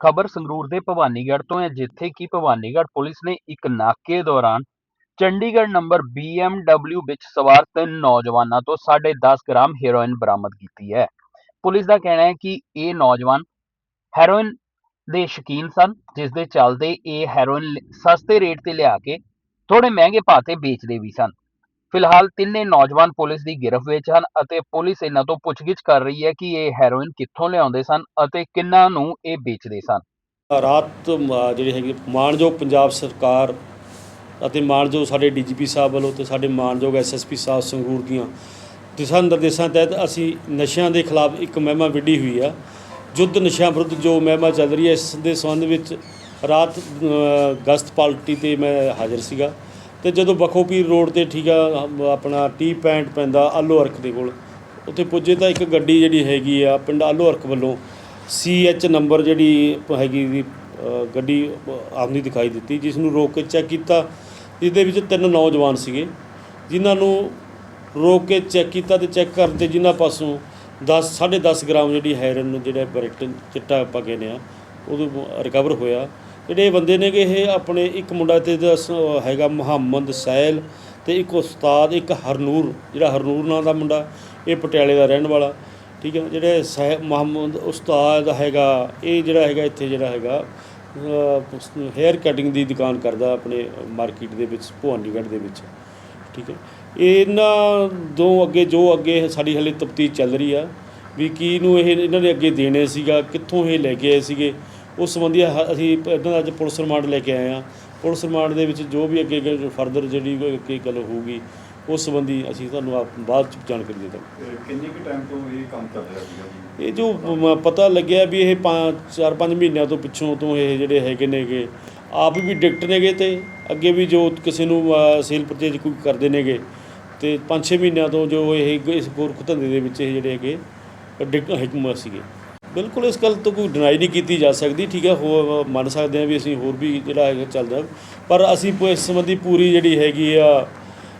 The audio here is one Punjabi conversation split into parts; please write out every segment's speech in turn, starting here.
ਖਬਰ ਸੰਗਰੂਰ ਦੇ ਭਵਾਨੀਗੜ੍ਹ ਤੋਂ ਹੈ, ਜਿੱਥੇ ਕਿ ਭਵਾਨੀਗੜ੍ਹ ਪੁਲਿਸ ਨੇ ਇੱਕ ਨਾਕੇ ਦੌਰਾਨ ਚੰਡੀਗੜ੍ਹ ਨੰਬਰ BMW ਵਿੱਚ ਸਵਾਰ ਤਿੰਨ ਨੌਜਵਾਨਾਂ ਤੋਂ 10.5 ਗ੍ਰਾਮ ਹੈਰੋਇਨ ਬਰਾਮਦ ਕੀਤੀ ਹੈ। ਪੁਲਿਸ ਦਾ ਕਹਿਣਾ ਹੈ ਕਿ ਇਹ ਨੌਜਵਾਨ ਹੈਰੋਇਨ ਦੇ ਸ਼ੌਕੀਨ ਸਨ, ਜਿਸ ਦੇ ਚੱਲਦੇ ਇਹ ਹੈਰੋਇਨ ਸਸਤੇ ਰੇਟ ਤੇ ਲਿਆ ਕੇ ਥੋੜੇ ਮਹਿੰਗੇ ਭਾਅ ਤੇ ਵੇਚਦੇ ਵੀ ਸਨ। ਫਿਲਹਾਲ ਤਿੰਨੇ ਨੌਜਵਾਨ ਪੁਲਿਸ ਦੀ ਗਿਰਫਤ ਵਿੱਚ ਹਨ ਅਤੇ ਪੁਲਿਸ ਇਹਨਾਂ ਤੋਂ ਪੁੱਛਗਿੱਛ ਕਰ ਰਹੀ ਹੈ ਕਿ ਇਹ ਹੈਰੋਇਨ ਕਿੱਥੋਂ ਲਿਆਉਂਦੇ ਸਨ ਅਤੇ ਕਿੰਨਾਂ ਨੂੰ ਇਹ ਵੇਚਦੇ ਸਨ। ਰਾਤ ਮ- ਜਿਹੜੀ ਹੈਗੀ ਮਾਣਯੋਗ ਪੰਜਾਬ ਸਰਕਾਰ ਅਤੇ ਮਾਣਯੋਗ ਸਾਡੇ ਡੀਜੀਪੀ ਸਾਹਿਬ ਵੱਲੋਂ ਤੇ ਸਾਡੇ ਮਾਣਯੋਗ ਐਸਐਸਪੀ ਸਾਹਿਬ ਸੰਗਰੂਰ ਦੀਆਂ ਦਿਸ਼ਾ ਨਿਰਦੇਸ਼ਾਂ ਤਹਿਤ ਅਸੀਂ ਨਸ਼ਿਆਂ ਦੇ ਖਿਲਾਫ ਇੱਕ ਮਹਿਮਾ ਵਿੱਢੀ ਹੋਈ ਆ। ਯੁੱਧ ਨਸ਼ਿਆਂ ਵਿਰੁੱਧ ਜੋ ਮਹਿਮਾ ਚੱਲ ਰਹੀ ਹੈ ਇਸ ਦੇ ਸੰਬੰਧ ਵਿੱਚ ਰਾਤ ਅ, ਗਸ਼ਤ ਪਾਰਟੀ ਤੇ ਮੈਂ ਹਾਜ਼ਰ ਸੀਗਾ। ਤੇ ਜਦੋਂ ਬਖੋਪੀਰ ਰੋਡ ਤੇ ਠੀਕ ਆ ਆਪਣਾ ਟੀ ਪੈਂਟ ਪੈਂਦਾ ਆਲੋ ਅਰਕ ਦੇ ਕੋਲ, ਉੱਥੇ ਪੁੱਜੇ ਤਾਂ ਇੱਕ ਗੱਡੀ ਜਿਹੜੀ ਹੈਗੀ ਆ ਪਿੰਡ ਆਲੋ ਅਰਕ ਵੱਲੋਂ ਸੀ ਐਚ ਨੰਬਰ ਜਿਹੜੀ ਹੈਗੀ ਵੀ ਗੱਡੀ ਆਉਂਦੀ ਦਿਖਾਈ ਦਿੱਤੀ ਜਿਸ ਨੂੰ ਰੋਕ ਕੇ ਚੈੱਕ ਕੀਤਾ ਜਿਹਦੇ ਵਿੱਚ ਤਿੰਨ ਨੌਜਵਾਨ ਸੀਗੇ, ਜਿਨ੍ਹਾਂ ਨੂੰ ਰੋਕ ਕੇ ਚੈੱਕ ਕੀਤਾ ਤੇ ਚੈੱਕ ਕਰਨ ਤੇ ਜਿਨ੍ਹਾਂ ਪਾਸੋਂ 10 10.5 ਗ੍ਰਾਮ ਜਿਹੜੀ ਹੈਰਨ ਜਿਹੜਾ ਬਰੈਕਟ ਚਿੱਟਾ ਆਪਾਂ ਕਹਿੰਦੇ ਆ ਉਹ ਰਿਕਵਰ ਹੋਇਆ। ਜਿਹੜੇ ਇਹ ਬੰਦੇ ਨੇਗੇ ਇਹ ਆਪਣੇ ਇੱਕ ਮੁੰਡਾ ਤੇ ਇਹਦਾ ਸ- ਹੈਗਾ ਮੁਹੰਮਦ ਸੈਲ ਤੇ ਇੱਕ ਉਸਤਾਦ, ਇੱਕ ਹਰਨੂਰ, ਜਿਹੜਾ ਹਰਨੂਰ ਨਾਂ ਦਾ ਮੁੰਡਾ, ਇਹ ਪਟਿਆਲੇ ਦਾ ਰਹਿਣ ਵਾਲਾ, ਠੀਕ ਹੈ ਜਿਹੜੇ ਸਹਿ ਮੁਹੰਮਦ ਉਸਤਾਦ ਹੈਗਾ, ਇਹ ਜਿਹੜਾ ਹੈਗਾ, ਇੱਥੇ ਜਿਹੜਾ ਹੈਗਾ ਹੇਅਰ ਕਟਿੰਗ ਦੀ ਦੁਕਾਨ ਕਰਦਾ ਆਪਣੇ ਮਾਰਕੀਟ ਦੇ ਵਿੱਚ, ਭਵਾਨੀਗੜ੍ਹ ਦੇ ਵਿੱਚ, ਠੀਕ ਹੈ? ਇਹਨਾਂ ਦੋ ਅੱਗੇ, ਜੋ ਅੱਗੇ ਸਾਡੀ ਹਲੇ ਤਫਤੀਸ਼ ਚੱਲ ਰਹੀ ਆ, ਵੀ ਕੀ ਨੂੰ ਇਹ, ਇਹਨਾਂ ਨੇ ਅੱਗੇ ਦੇਣੇ ਸੀਗਾ, ਕਿੱਥੋਂ ਇਹ ਲੈ ਕੇ ਆਏ ਸੀਗੇ? ਉਸ ਸੰਬੰਧੀ ਹ- ਅਸੀਂ ਇਹਨਾਂ ਦਾ ਅੱਜ ਪੁਲਿਸ ਰਿਮਾਂਡ ਲੈ ਕੇ ਆਏ ਆ ਪੁਲਿਸ ਰਿਮਾਂਡ ਦੇ ਵਿੱਚ ਜੋ ਵੀ ਅੱਗੇ ਫਰਦਰ ਜਿਹੜੀ ਕੋਈ ਅੱਗੇ ਗੱਲ ਹੋਊਗੀ ਉਸ ਸੰਬੰਧੀ ਅਸੀਂ ਤੁਹਾਨੂੰ ਆਪ- ਬਾਅਦ ਚ ਜਾਣਕਾਰੀ ਦੇ ਦਾਂਗੇ। ਤੇ ਕਿੰਨੇ ਕੁ ਟਾਈਮ ਤੋਂ ਇਹ ਕੰਮ ਚੱਲ ਰਿਹਾ ਸੀਗਾ ਜੀ? ਇਹ ਜੋ ਮ- ਪਤਾ ਲੱਗਿਆ ਵੀ ਇਹ 4-5 ਮਹੀਨਿਆਂ ਤੋਂ ਪਿੱਛੋਂ ਤੋਂ ਇਹ ਜਿਹੜੇ ਹੈਗੇ ਨੇਗੇ ਆਪ ਵੀ ਡਿਕਟ ਨੇਗੇ ਤੇ ਅੱਗੇ ਵੀ ਜੋ ਕਿਸੇ ਨੂੰ ਸੇਲ ਪਰਚੇਜ ਕੋਈ ਕਰਦੇ ਨੇਗੇ ਤੇ 5-6 ਮਹੀਨਿਆਂ ਤੋਂ ਜੋ ਇਹ ਇਸ ਗੋਰਖ ਧੰਦੇ ਦੇ ਵਿੱਚ ਇਹ ਜਿਹੜੇ ਹੈਗੇ ਡਿਕਟ ਹਕਮ ਸੀਗੇ। ਬਿਲਕੁਲ ਇਸ ਗੱਲ ਤੋਂ ਕੋਈ ਡਿਨਾਈ ਨਹੀਂ ਕੀਤੀ ਜਾ ਸਕਦੀ, ਠੀਕ ਹੈ ਹੋ ਮੰਨ ਸਕਦੇ ਹਾਂ ਵੀ ਅਸੀਂ ਹੋਰ ਵੀ ਜਿਹੜਾ ਹੈਗਾ ਚੱਲਦਾ ਪਰ ਅਸੀਂ ਪ- ਇਸ ਸੰਬੰਧੀ ਪੂਰੀ ਜਿਹੜੀ ਹੈਗੀ ਆ,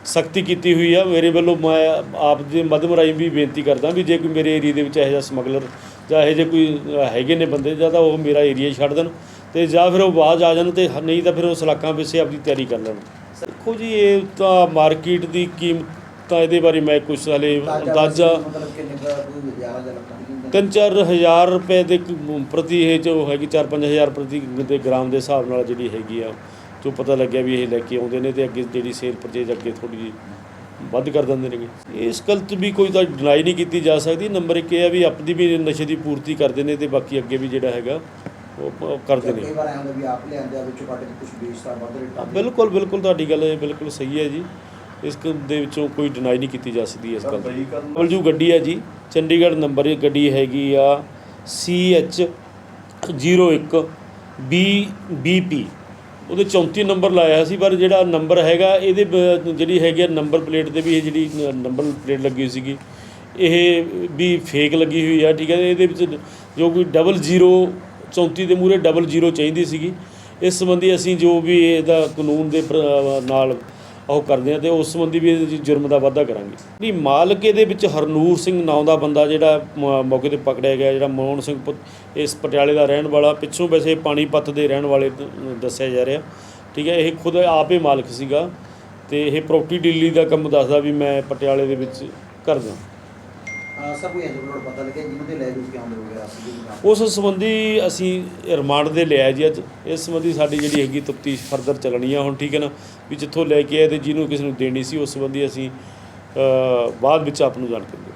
ਸਖਤੀ ਕੀਤੀ ਹੋਈ ਆ। ਮੇਰੇ ਵੱਲੋਂ ਮੈਂ ਆਪ ਦੇ ਮਦਮ ਰਾਹੀਂ ਵੀ ਬੇਨਤੀ ਕਰਦਾ ਵੀ ਜੇ ਕੋਈ ਮੇਰੇ ਏਰੀਆ ਦੇ ਵਿੱਚ ਇਹੋ ਜਿਹਾ ਸਮਗਲਰ ਜਾਂ ਇਹੋ ਜਿਹੇ ਕੋਈ ਹੈਗੇ ਨੇ ਬੰਦੇ, ਜਾਂ ਤਾਂ ਉਹ ਮੇਰਾ ਏਰੀਆ ਛੱਡ ਦੇਣ ਤੇ ਜਾਂ ਫਿਰ ਉਹ ਬਾਅਦ ਆ ਜਾਣ ਤੇ ਨਹੀਂ ਤਾਂ ਫਿਰ ਉਹ ਸਲਾਕਾਂ ਪਿੱਛੇ ਆਪਣੀ ਤਿਆਰੀ ਕਰ ਲੈਣ। ਦੇਖੋ ਜੀ, ਇਹ ਤਾਂ ਮਾਰਕੀਟ ਦੀ ਕੀਮਤ ਤਾਂ ਇਹਦੇ ਬਾਰੇ ਮੈਂ ਕੁਝ ਹਲੇ ਅੰਦਾਜ਼ਾ ਜਾਂ? ਤਿੰਨ ਚਾਰ ਹਜ਼ਾਰ ਰੁਪਏ ਦੇ ਪ੍ਰਤੀ ਇਹ ਜੋ ਹੈਗੀ 4-5000 ਪ੍ਰਤੀ ਦੇ ਗ੍ਰਾਮ ਦੇ ਹਿਸਾਬ ਨਾਲ ਜਿਹੜੀ ਹੈਗੀ ਆ ਜੋ ਪਤਾ ਲੱਗਿਆ ਵੀ ਇਹ ਲੈ ਕੇ ਆਉਂਦੇ ਨੇ ਤੇ ਅੱਗੇ ਜਿਹੜੀ ਸੇਲ ਪਰਚੇਜ ਅੱਗੇ ਥੋੜੀ ਜਿਹੀ ਵੱਧ ਕਰ ਦਿੰਦੇ ਨੇਗੇ। ਇਸ ਗੱਲ 'ਚ ਵੀ ਕੋਈ ਤਾਂ ਡਿਨਾਈ ਨਹੀਂ ਕੀਤੀ ਜਾ ਸਕਦੀ। ਨੰਬਰ ਇੱਕ ਇਹ ਆ ਵੀ ਆਪਣੀ ਵੀ ਨਸ਼ੇ ਦੀ ਪੂਰਤੀ ਕਰਦੇ ਨੇ ਤੇ ਬਾਕੀ ਅੱਗੇ ਵੀ ਜਿਹੜਾ ਹੈਗਾ ਉਹ ਕਰਦੇ ਨੇ। ਕਈ ਵਾਰ ਐਂ ਹੁੰਦਾ ਵੀ ਆਪ ਲਿਆਂਦੇ ਆ ਵਿੱਚੋਂ ਕੱਢ ਕੇ ਕੁਝ ਵੇਚਦਾ ਵੱਧ ਰੇਟ ਹਾਂ, ਬਿਲਕੁਲ ਬਿਲਕੁਲ ਤੁਹਾਡੀ ਗੱਲ ਇਹ ਬਿਲਕੁਲ ਸਹੀ ਹੈ ਜੀ। ਇਸ ਕ- ਦੇ ਵਿੱਚੋਂ ਕੋਈ ਡਿਨਾਈ ਨਹੀਂ ਕੀਤੀ ਜਾ ਸਕਦੀ ਇਸ ਗੱਲ ਦੀ। ਡਬਲਯੂ ਗੱਡੀ ਹੈ ਜੀ। ਚੰਡੀਗੜ੍ਹ ਨੰਬਰ ਇਹ ਗੱਡੀ ਹੈਗੀ ਆ CH 01 B BP ਉਹਦੇ 34 ਨੰਬਰ ਲਾਇਆ ਸੀ ਪਰ ਜਿਹੜਾ ਨੰਬਰ ਹੈਗਾ ਇਹਦੇ ਬ- ਜਿਹੜੀ ਹੈਗੀ ਆ ਨੰਬਰ ਪਲੇਟ ਤੇ ਵੀ ਇਹ ਜਿਹੜੀ ਨੰਬਰ ਪਲੇਟ ਲੱਗੀ ਹੋਈ ਸੀਗੀ ਇਹ ਵੀ ਫੇਕ ਲੱਗੀ ਹੋਈ ਆ ਠੀਕ ਹੈ ਇਹਦੇ ਵਿੱਚ ਜੋ ਕੋਈ ਡਬਲ ਜ਼ੀਰੋ 34 ਦੇ ਮੂਰੇ ਡਬਲ ਜ਼ੀਰੋ ਚਾਹੀਦੀ ਸੀਗੀ। ਇਸ ਸੰਬੰਧੀ ਅਸੀਂ ਜੋ ਵੀ ਇਹਦਾ ਕਾਨੂੰਨ ਦੇ ਪ੍ਰ- ਨਾਲ ਉਹ ਕਰਦੇ ਆ ਤੇ ਉਸ ਸੰਬੰਧੀ ਵੀ ਇਹਦੇ 'ਚ ਜੁਰਮ ਦਾ ਵਾਧਾ ਕਰਾਂਗੇ। ਨਹੀਂ, ਮਾਲਕ ਇਹਦੇ ਵਿੱਚ ਹਰਨੂਰ ਸਿੰਘ ਨਾਂ ਦਾ ਬੰਦਾ ਜਿਹੜਾ ਮ- ਮੌਕੇ ਤੇ ਪਕੜਿਆ ਗਿਆ, ਜਿਹੜਾ ਮੋਹਨ ਸਿੰਘ ਪੁੱਤ- ਇਸ ਪਟਿਆਲੇ ਦਾ ਰਹਿਣ ਵਾਲਾ, ਪਿੱਛੋਂ ਵੈਸੇ ਪਾਣੀਪਤ ਦੇ ਰਹਿਣ ਵਾਲੇ ਦੱਸਿਆ ਜਾ ਰਿਹਾ। ਠੀਕ ਹੈ, ਇਹ ਖੁਦ ਆਪੇ ਮਾਲਕ ਸੀਗਾ ਤੇ ਇਹ ਪ੍ਰਾਪਰਟੀ ਡੀਲਿੰਗ ਦਾ ਕੰਮ ਦੱਸਦਾ ਵੀ ਮੈਂ ਪਟਿਆਲੇ ਦੇ ਵਿੱਚ ਕਰਦਾ ਸਰ ਕੋਈ ਐਜੂਕੇਟਡ ਪਤਾ ਲੱਗਿਆ ਜਿਹਨਾਂ ਦੇ ਲੈ ਲੂ ਕੇ ਆਉਂਦੇ ਵਗੈਰਾ ਉਸ ਸੰਬੰਧੀ ਅਸੀਂ ਰਿਮਾਂਡ ਦੇ ਲਿਆ ਜੀ ਅੱਜ। ਇਸ ਸੰਬੰਧੀ ਸਾਡੀ ਜਿਹੜੀ ਹੈਗੀ ਤਫਤੀਸ਼ ਫਰਦਰ ਚੱਲਣੀ ਆ ਹੁਣ ਠੀਕ ਹੈ ਨਾ? ਵੀ ਜਿੱਥੋਂ ਲੈ ਕੇ ਆਏ ਤੇ ਜਿਹਨੂੰ ਕਿਸੇ ਨੂੰ ਦੇਣੀ ਸੀ ਉਸ ਸੰਬੰਧੀ ਅਸੀਂ ਅ, ਬਾਅਦ ਵਿੱਚ ਆਪ ਨੂੰ ਜਾਣਕਾਰੀ